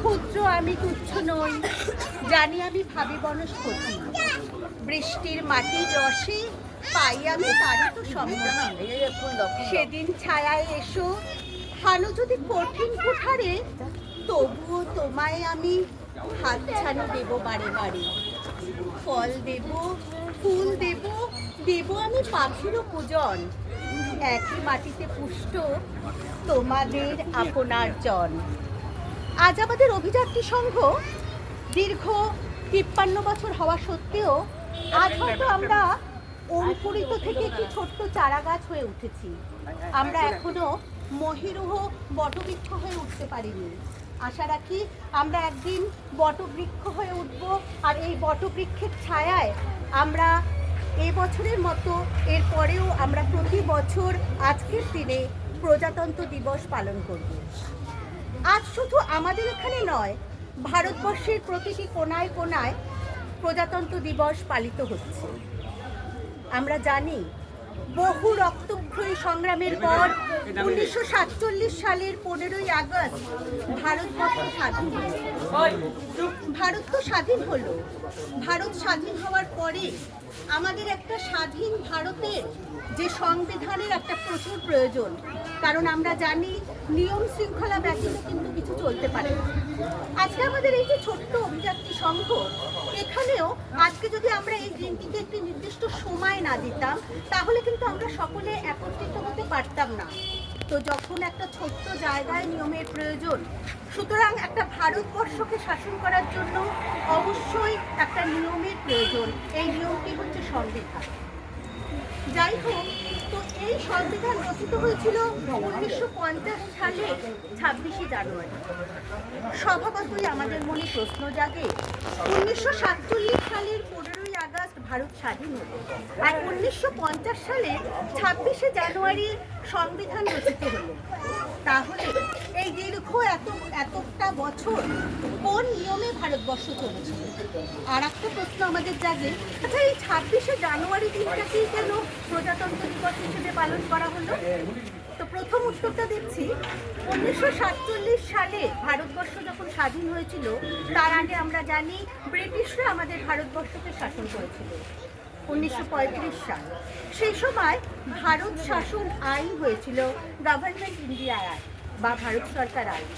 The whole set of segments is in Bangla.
ক্ষুদ্র, আমি তুচ্ছ নই। জানি আমি ভাবি বনস্পতি বৃষ্টির মাটির রসে পাই আমি তারই তো সম্মান। সেদিন ছায়ায় এসো, হানো যদি কঠিন কুঠারে, তবুও তোমায় আমি হাতছানি দেবো বারে বারে। ফল দেব, ফুল দেব দেব আমি পাখিরও পূজন। একই মাটিতে পুষ্ট তোমাদের আপনার জন। আজ আমাদের অভিযাত্রী সংঘ দীর্ঘ তিপ্পান্ন বছর হওয়া সত্ত্বেও আজ হয়তো আমরা অঙ্কুরিত থেকে একটি ছোট্ট চারা গাছ হয়ে উঠেছি। আমরা এখনও মহিরুহ বটবৃক্ষ হয়ে উঠতে পারিনি। আশা রাখি আমরা একদিন বটবৃক্ষ হয়ে উঠব আর এই বটবৃক্ষের ছায়ায় আমরা এই বছরের মতো এর পরেও আমরা প্রতি বছর আজকের দিনে প্রজাতন্ত্র দিবস পালন করব। আজ শুধু আমাদের এখানে নয়, ভারতবর্ষের প্রতিটি কোনায় কোনায় প্রজাতন্ত্র দিবস পালিত হচ্ছে। আমরা জানি বহু রক্তক্ষয়ী সংগ্রামের পর উনিশশো সাতচল্লিশ সালের পনেরোই আগস্ট ভারতবর্ষ স্বাধীন ভারত তো স্বাধীন হলো। ভারত স্বাধীন হওয়ার পরে আমাদের একটা স্বাধীন ভারতের যে সংবিধানের একটা প্রচুর প্রয়োজন কারণ আমরা জানি নিয়ম শৃঙ্খলা ব্যতীত কিন্তু কিছু চলতে পারে আজকে আমাদের এই যে ছোট্ট অভিযাত্রী সংঘ এখানেও আজকে যদি আমরা এই দিনটিকে একটি নির্দিষ্ট সময় না দিতাম, তাহলে কিন্তু আমরা সকলে একত্রিত হতে পারতাম না। তো যখন একটা ছোট্ট জায়গায় নিয়মের প্রয়োজন, সুতরাং একটা ভারতবর্ষকে শাসন করার জন্য অবশ্যই একটা নিয়মের প্রয়োজন। এই নিয়মটি হচ্ছে সংবিধান। যাই হোক এই সংবিধান রচিত হয়েছিল উনিশশো পঞ্চাশ সালে ছাব্বিশে জানুয়ারি। স্বভাবতই আমাদের মনে প্রশ্ন জাগে, উনিশশো সাতচল্লিশ সালের পনেরোই আগস্ট ভারত স্বাধীন হল। আর উনিশশো পঞ্চাশ সালে ছাব্বিশে জানুয়ারি সংবিধান রচিত হলো। তাহলে এই দীর্ঘ এত, এতটা বছর কোন নিয়মে ভারতবর্ষ চলেছে? আর একটা প্রশ্ন আমাদের জাগে আচ্ছা এই ছাব্বিশে জানুয়ারি দিনটাকেই কেন প্রজাতন্ত্র দিবস হিসেবে পালন করা হলো? তো প্রথম উত্তরটা দিচ্ছি উনিশশো সাতচল্লিশ সালে ভারতবর্ষ যখন স্বাধীন হয়েছিল, তার আগে আমরা জানি ব্রিটিশরা আমাদের ভারতবর্ষকে শাসন করেছিল। উনিশশো পঁয়ত্রিশ সাল। সেই সময় ভারত শাসন আইন হয়েছিল গভর্নমেন্ট ইন্ডিয়া আইন বা ভারত সরকার আইন।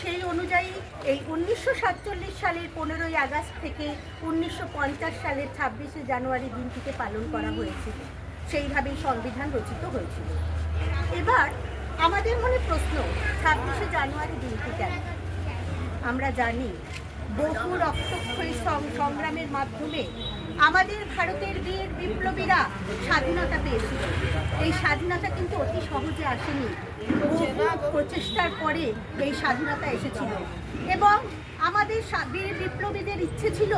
সেই অনুযায়ী এই উনিশশো সাতচল্লিশ সালের পনেরোই আগস্ট থেকে উনিশশো পঞ্চাশ সালের ছাব্বিশে জানুয়ারি দিনটিকে পালন করা হয়েছিল। সেইভাবেই সংবিধান রচিত হয়েছিল। এবার আমাদের মনে প্রশ্ন, ছাব্বিশে জানুয়ারি দিনটি কেন? আমরা জানি বহু রক্তক্ষয়ী সংগ্রামের মাধ্যমে আমাদের ভারতের বীর বিপ্লবীরা স্বাধীনতা পেয়েছিল। এই স্বাধীনতা কিন্তু অতি সহজে আসেনি। বহু প্রচেষ্টার পরে এই স্বাধীনতা এসেছিল। এবং আমাদের বীর বিপ্লবীদের ইচ্ছে ছিল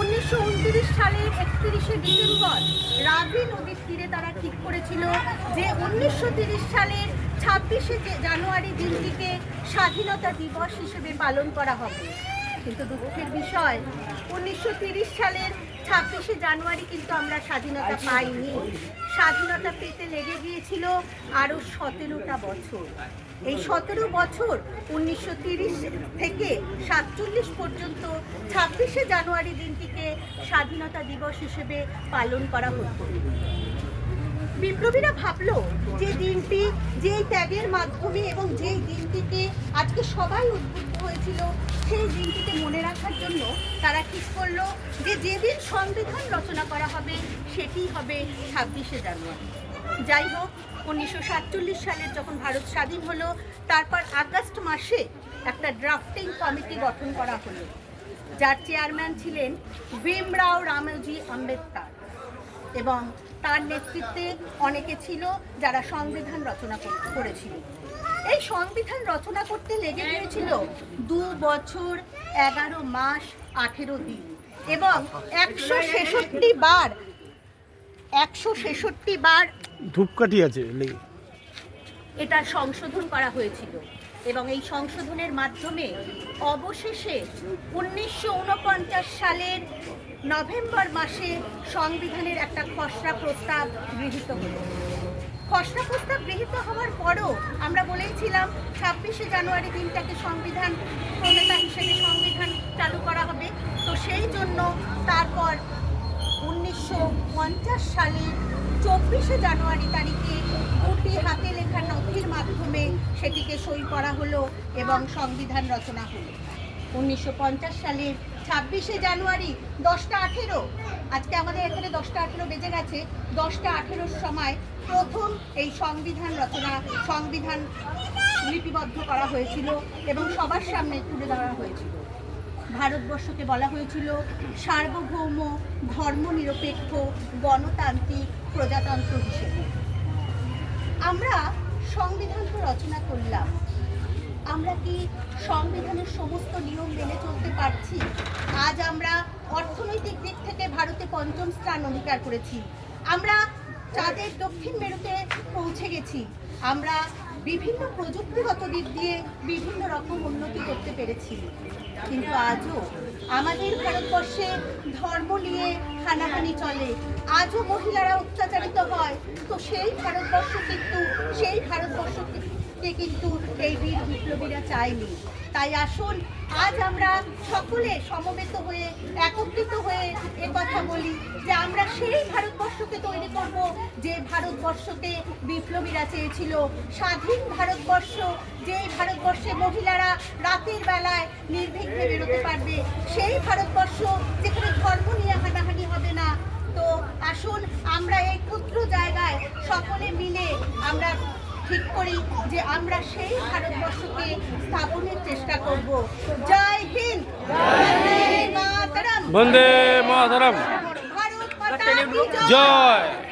উনিশশো উনত্রিশ সালের একত্রিশে ডিসেম্বর রাবি নদীর তীরে তারা ঠিক করেছিল যে উনিশশো তিরিশ সালের ছাব্বিশে জানুয়ারি দিনটিকে স্বাধীনতা দিবস হিসেবে পালন করা হবে। কিন্তু দুঃখের বিষয়, উনিশশো সালের ছাব্বিশে জানুয়ারি কিন্তু আমরা স্বাধীনতা পাইনি। স্বাধীনতা পেতে লেগে গিয়েছিল আরও সতেরোটা বছর। এই সতেরো বছর উনিশশো থেকে সাতচল্লিশ পর্যন্ত ছাব্বিশে জানুয়ারি দিনটিকে স্বাধীনতা দিবস হিসেবে পালন করা হতো। বিপ্লবীরা ভাবলো যে দিনটি যেই ত্যাগের মাধ্যমে এবং যেই দিনটিকে আজকে সবাই উদ্বুদ্ধ হয়েছিল সেই দিনটিকে মনে রাখার জন্য তারা ঠিক করল যে যেদিন সংবিধান রচনা করা হবে, সেটি হবে ছাব্বিশে জানুয়ারি। যাই হোক, উনিশশো সাতচল্লিশ সালের যখন ভারত স্বাধীন হলো, তারপর আগস্ট মাসে একটা ড্রাফটিং কমিটি গঠন করা হলো। যার চেয়ারম্যান ছিলেন ভীমরাও রামজি আম্বেদকর এবং তার নেতৃত্বে অনেকে ছিল যারা সংবিধান রচনা কর- করেছিল। এই সংবিধান রচনা করতে লেগে গিয়েছিল দু বছর এগারো মাস আঠেরো দিন। এবং একশো ছেষট্টি বার একশো ছেষট্টি বার ধূপকাঠি আছে এটা সংশোধন করা হয়েছিল। এবং এই সংশোধনের মাধ্যমে অবশেষে উনিশশো উনপঞ্চাশ সালের নভেম্বর মাসে সংবিধানের একটা খসড়া প্রস্তাব গৃহীত হলো। খসড়া প্রস্তাব গৃহীত হওয়ার পরও আমরা বলেইছিলাম, ছাব্বিশে জানুয়ারি দিনটাকে সংবিধান, প্রণেতা হিসেবে সংবিধান চালু করা হবে। তো সেই জন্য তারপর উনিশশো পঞ্চাশ সালের চব্বিশে জানুয়ারি তারিখে দুটি হাতে লেখা নথির মাধ্যমে সেটিকে সই করা হলো এবং সংবিধান রচনা হলো। উনিশশো পঞ্চাশ সালের ছাব্বিশে জানুয়ারি দশটা আঠেরো, আজকে আমাদের এখানে দশটা আঠেরো বেজে গেছে, দশটা আঠেরোর সময় প্রথম এই সংবিধান রচনা, সংবিধান লিপিবদ্ধ করা হয়েছিল এবং সবার সামনে তুলে ধরা হয়েছিল। ভারতবর্ষকে বলা হয়েছিল সার্বভৌম, ধর্মনিরপেক্ষ, গণতান্ত্রিক প্রজাতন্ত্র হিসেবে। আমরা সংবিধান তো রচনা করলাম। আমরা কি সংবিধানের সমস্ত নিয়ম মেনে চলতে পারছি? আজ আমরা অর্থনৈতিক দিক থেকে ভারতে পঞ্চম স্থান অধিকার করেছি। আমরা চাঁদের দক্ষিণ মেরুতে পৌঁছে গেছি। আমরা বিভিন্ন প্রযুক্তিগত দিক দিয়ে বিভিন্ন রকম উন্নতি করতে পেরেছি। কিন্তু আজও আমাদের ভারতবর্ষে ধর্ম নিয়ে হানাহানি চলে। আজও মহিলারা অত্যাচারিত হয়। তো সেই ভারতবর্ষ কিন্তু, সেই ভারতবর্ষ কিন্তু এই বীর বিপ্লবীরা চায়নি। তাই আসুন, আজ আমরা সকলে সমবেত হয়ে, একত্রিত হয়ে কথা বলি যে আমরা সেই ভারতবর্ষকে তৈরি করব যে ভারতবর্ষকে বিপ্লবীরা চেয়েছিল। স্বাধীন ভারতবর্ষ যে ভারতবর্ষে মহিলারা রাতের বেলায় নির্বিঘ্নে বেরোতে পারবে, সেই ভারতবর্ষ যেখানে ধর্ম নিয়ে হানাহানি হবে না। তো আসুন, আমরা এই ক্ষুদ্র জায়গায় সকলে মিলে আমরা ঠিক করি যে আমরা সেই ভারতবর্ষকে স্থাপনের চেষ্টা করব। জয় হিন্দ। বন্দে মাতরম। ভারত মাতা কি জয়। জয়।